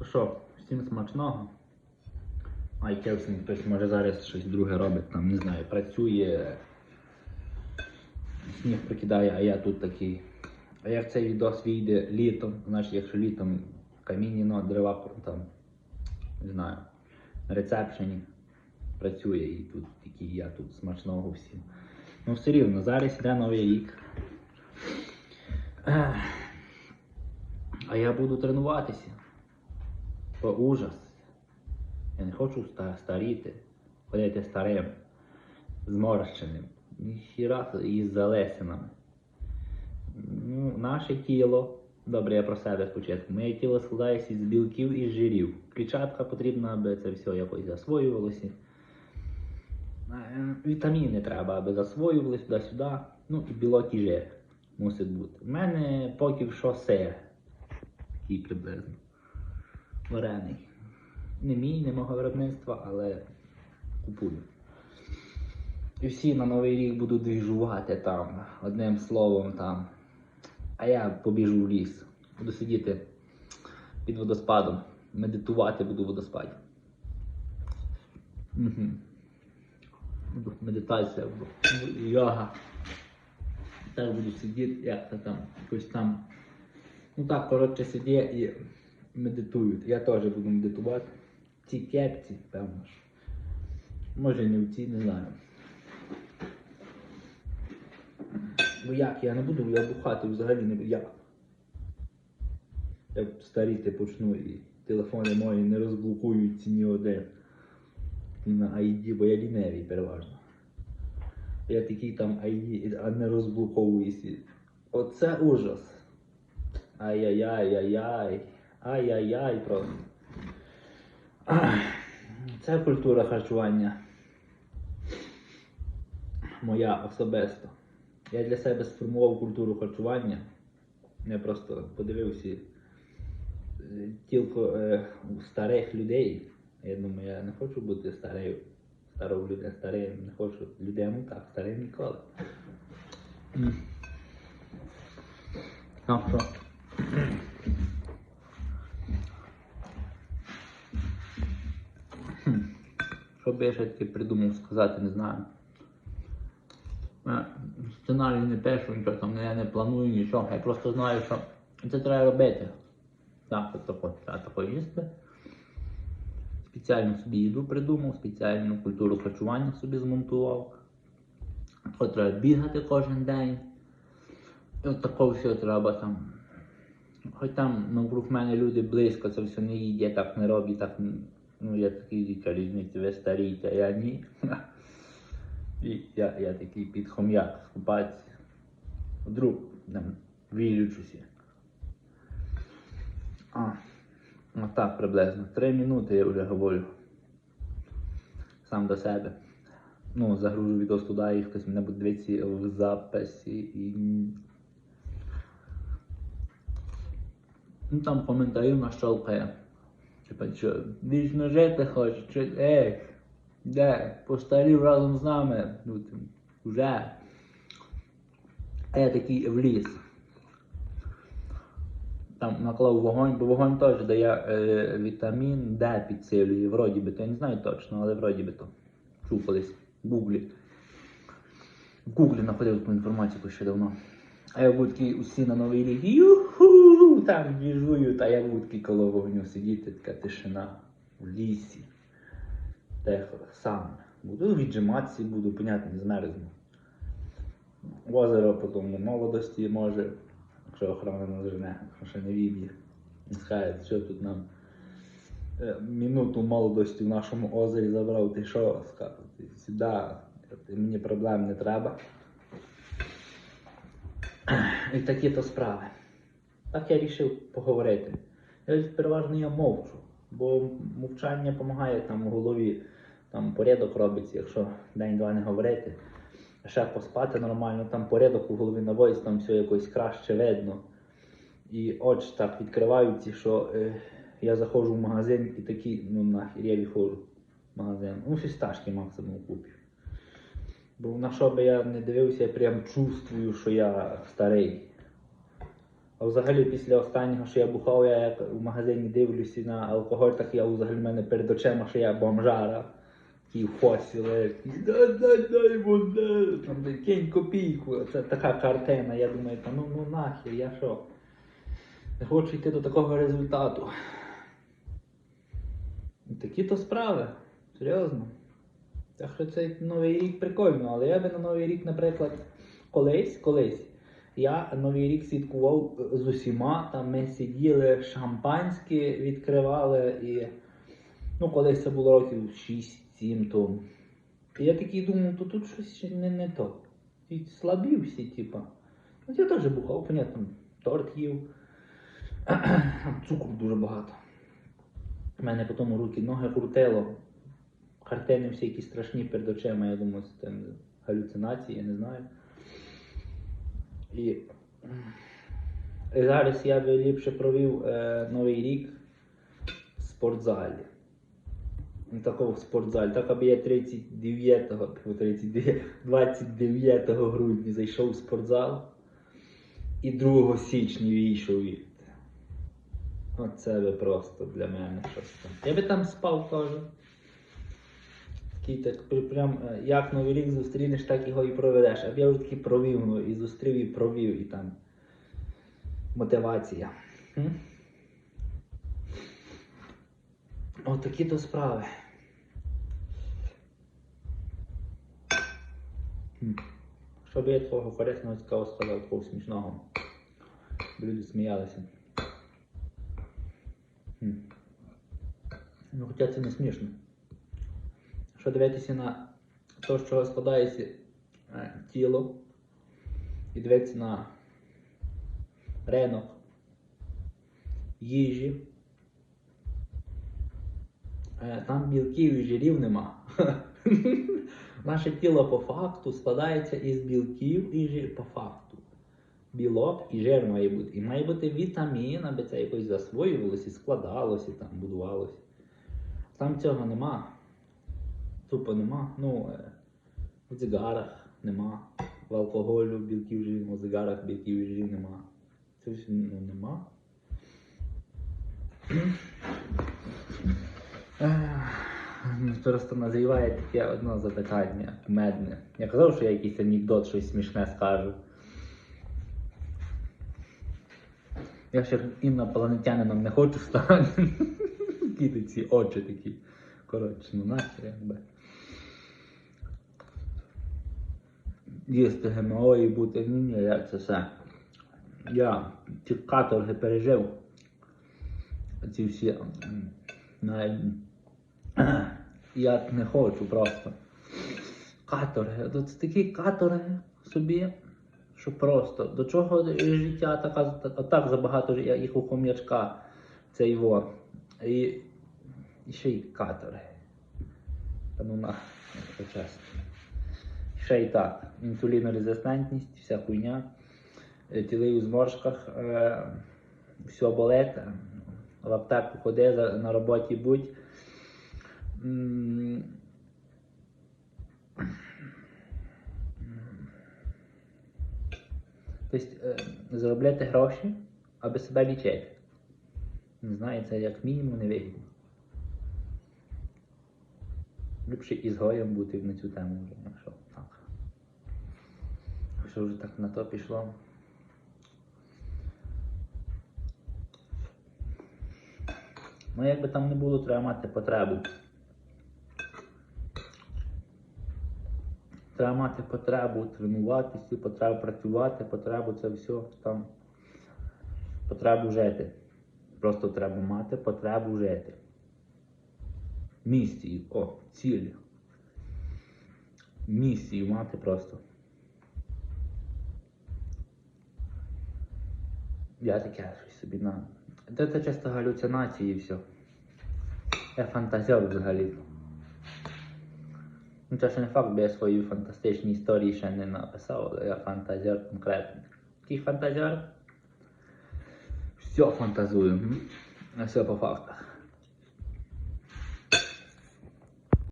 То що, всім смачного. А всім хтось може зараз щось друге робить, там, не знаю, працює, сніг прикидає, а я тут такий. А як цей відос вийде літом, значить, якщо літом в каміні ну, дрова там, не знаю, на рецепшені працює і тут такий я тут смачного всім. Ну все рівно, зараз іде новий рік. А я буду тренуватися. По ужас. Я не хочу старіти, ходити старим, зморщеним. Ніхіра із залесинами. Ну, наше тіло, добре, я про себе спочатку. Моє тіло складається з білків і жирів. Клітчатка потрібна, аби це все якось засвоювалося. Е, Вітаміни треба, аби засвоювалися туди-сюди. Ну і білок і жир мусить бути. У мене поки що сир. Такий приблизно. Варений. Не мій, не мого виробництва, але купую. І всі на Новий рік будуть двіжувати там, одним словом там. А я побіжу в ліс. Буду сидіти під водоспадом, медитувати буду в водоспаді. Угу. Медитація, буду йога. Так буду сидіти, як то там, якось там. Ну так, коротше, сидять і медитують. Я теж буду медитувати. В кепці, певно ж. Може не в цій, не знаю. Бо як я не буду, я бухати взагалі не буду. Як? Я старіти почну і телефони мої не розблокують ні один. І на ID, бо я лінивий переважно. Я такий там ID, а не розблоковуюся. Оце ужас. Ай-яй-яй-яй-яй. Ай-яй-яй просто. Це культура харчування. Моя особисто. Я для себе сформував культуру харчування. Я просто подивився е, тільки е, старих людей. Я думаю, я не хочу бути старим, старою людиною, старим, не хочу людям так, старим ніколи. Так що. Таки придумав сказати, не знаю. Е, Сценарій не пишу, нічого там я не планую нічого. Я просто знаю, що це треба робити. Так, от тако, їсти. Спеціальну собі їду придумав, спеціальну культуру харчування собі змонтував. От треба бігати кожен день. І от такого всього треба там. Хоч там навкруг мене люди близько це все не їдять, так не роблю, так ну я такий яка різниця, ви старієте, а я ні. І я, я такий під хом'як скупатися. Вдруг там вилючуся. А, отак приблизно. Три минути я вже говорю. Сам до себе. Ну, загружу відео туди і хтось мене буде дивитися в записі і. Ну там коментарів нащолкає. Типа, що вічно жити хочеш, чи ей, де, постарів разом з нами, ну там, вже. А я такий в ліс. Там наклав вогонь, бо вогонь теж дає е, вітамін Д підсилює, вроді би то, я не знаю точно, але вроді би то. Чув колись в гуглі. В гуглі знаходив таку інформацію ще давно. А я був такий усі на новий рік. Так біжую, а я був коло вогню сидіти, така тишина в лісі. Тихо, сам. Буду віджиматися, буду, понятно, не змерзну. Озеро потім у молодості може, якщо охорона нас жене, ще не віб'є. Не скаже, що тут нам е, минуту молодості в нашому озері забрав, ти що скажу, ти сюди, мені проблем не треба. І такі то справи. Так я вирішив поговорити. Я переважно я мовчу, бо мовчання допомагає там в голові, там порядок робиться, якщо день-два не говорити. Ще поспати нормально, там порядок у голові наводиться, там все якось краще видно. І очі так відкриваються, що е, я заходжу в магазин і такий, ну нахер я виходжу в магазин. Ну, щось ташки максимум купив. Бо на що би я не дивився, я прям чувствую, що я старий. А взагалі після останнього, що я бухав, я як в магазині дивлюся на алкоголь, так я взагалі в мене перед очима, що я бомжара. Такий хосі легкий. Дай, дай, дай, води. Там кинь копійку. Це така картина. Я думаю, та ну, ну нахер, я що? Не хочу йти до такого результату. Ну, Такі то справи. Серйозно. Так що цей новий рік прикольно, але я би на новий рік, наприклад, колись, колись. Я новий рік святкував з усіма. Там ми сиділи, шампанське відкривали і. Ну, колись це було років 6-7 тому. І я такий думав, то тут щось не, не то. І слабі всі, типа. От я теж бухав, понятно, торт їв. Цукру дуже багато. У мене потім руки, ноги крутило. Картини всі якісь страшні перед очима, я думаю, це галюцинації, я не знаю. І, зараз я би ліпше провів е, Новий рік в спортзалі. Ну, Такого в спортзалі. Так аби я 39, тьфу, 39, 29 грудня зайшов в спортзал і 2 січня вийшов. Оце би просто для мене щось там. Я би там спав теж. Такий так прям е, як Новий рік зустрінеш, так його і проведеш. А я вже такий провів, ну і зустрів, і провів, і там мотивація. М? От то справи. М. Що би я твого корисного цікаво сказав, такого смішного. Люди сміялися. Ну, хоча це не смішно. Що дивитися на те, з чого складається е, тіло, і дивитися на ринок їжі. Е, Там білків і жирів нема. Наше тіло по факту складається із білків і жир по факту. Білок і жир має бути. І має бути вітамін, аби це якось засвоювалося, складалося, там, будувалося. Там цього нема. Тупо нема. Ну, е, в цигарах нема. В алкоголю білків жирів, в цигарах білків жирів нема. Це все ну, нема. Просто називає таке одне запитання медне. Я казав, що я якийсь анекдот, щось смішне скажу. Я ще інопланетянином не хочу стати. Які ці очі такі. Коротше, ну нахер якби. Їсти ГМО і бути. Ні, ні, я це все. Я ці каторги пережив. Ці всі. навіть я не хочу просто. Каторги. Тут такі каторги собі, що просто. До чого життя така, та- так забагато їх у хом'ячка. Це його. І, і ще й каторги. Та ну на, це чесно. Ще й так. Інсулінорезистентність, вся хуйня. Е, Тіли у зморшках, е, все болить. В аптеку ходи, на роботі будь. Тобто е, заробляти гроші, аби себе лічити. Не знаю, це як мінімум не вигідно. Ліпше ізгоєм бути на цю тему вже, якщо. Якщо вже так на то пішло. Ну, як би там не було, треба мати потребу. Треба мати потребу тренуватися, потребу працювати, потребу це все там. Потребу жити. Просто треба мати потребу жити. Місію, о, цілі. Місію мати просто. Я таке щось собі на. Це, це часто галюцинації і все. Я фантазер взагалі. Ну, це ще не факт, бо я свої фантастичні історії ще не написав, але я фантазер конкретний. Який фантазер? Все фантазую. Все по фактах.